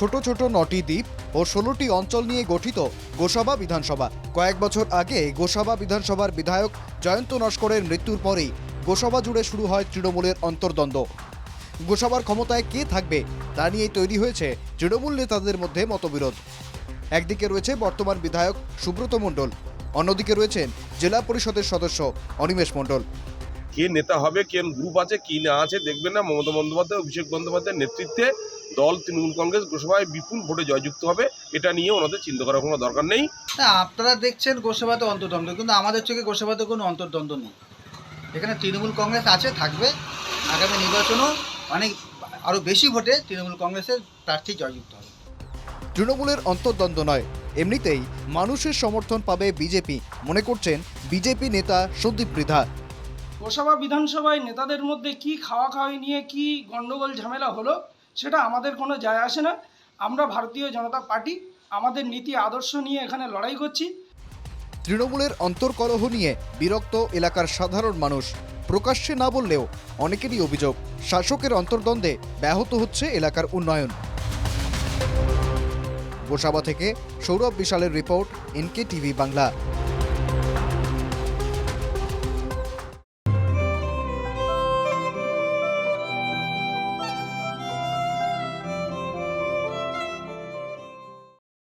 ছোট ছোট নটি দ্বীপ ও ষোলোটি অঞ্চল নিয়ে গঠিত গোসাবা বিধানসভা। কয়েক বছর আগে গোসাবা বিধানসভার বিধায়ক জয়ন্ত নস্করের মৃত্যুর পরেই গোসাবা জুড়ে শুরু হয় তৃণমূলের অন্তর্দ্বন্দ্ব। গোসাবার ক্ষমতায় কে থাকবে তা নিয়েই তৈরি হয়েছে তৃণমূল নেতাদের মধ্যে মতবিরোধ। একদিকে রয়েছে বর্তমান বিধায়ক সুব্রত মণ্ডল, অন্যদিকে রয়েছেন জেলা পরিষদের সদস্য অনিমেষ মণ্ডল। কে নেতা হবে কে গ্রুপ আছে কি না আছে দেখবেন না মমতা বন্দ্যোপাধ্যায় অভিষেক বন্দ্যোপাধ্যায়ের নেতৃত্বে দল তৃণমূল কংগ্রেস গোসভায় বিপুল ভোটে জয়যুক্ত হবে এটা নিয়ে ওনাদের চিন্তা করার কোনো দরকার নেই। না আপনারা দেখছেন গোসভাতে অন্তর্দ্বন্দ্ব কিন্তু আমাদের চোখে গোসভাতে কোনো অন্তর্দ্বন্দ্ব নেই। এখানে তৃণমূল কংগ্রেস আছে থাকবে। আগামী নির্বাচনও অনেক আরও বেশি ভোটে তৃণমূল কংগ্রেসের প্রার্থী জয়যুক্ত হবে। তৃণমূলের অন্তর্দ্বন্দ্ব নয় এমনিতেই মানুষের সমর্থন পাবে বিজেপি। মনে করছেন বিজেপি নেতা সন্দীপ মৃধা লোকসভা বিধানসভায় নেতাদের মধ্যে কি খাওয়া খাওয়াই নিয়ে কি গণ্ডগোল ঝামেলা হলো, সেটা আমাদের কোনো যায় আসে না। আমরা ভারতীয় জনতা পার্টি, আমাদের নীতি আদর্শ নিয়ে এখানে লড়াই করছি। তৃণমূলের অন্তর্কলহ নিয়ে বিরক্ত এলাকার সাধারণ মানুষ। প্রকাশ্যে না বললেও অনেকেরই অভিযোগ, শাসকের অন্তর্দ্বন্দ্বে ব্যাহত হচ্ছে এলাকার উন্নয়ন। গোসাবা থেকে সৌরভ বিশালের রিপোর্ট এনকে টিভি বাংলা।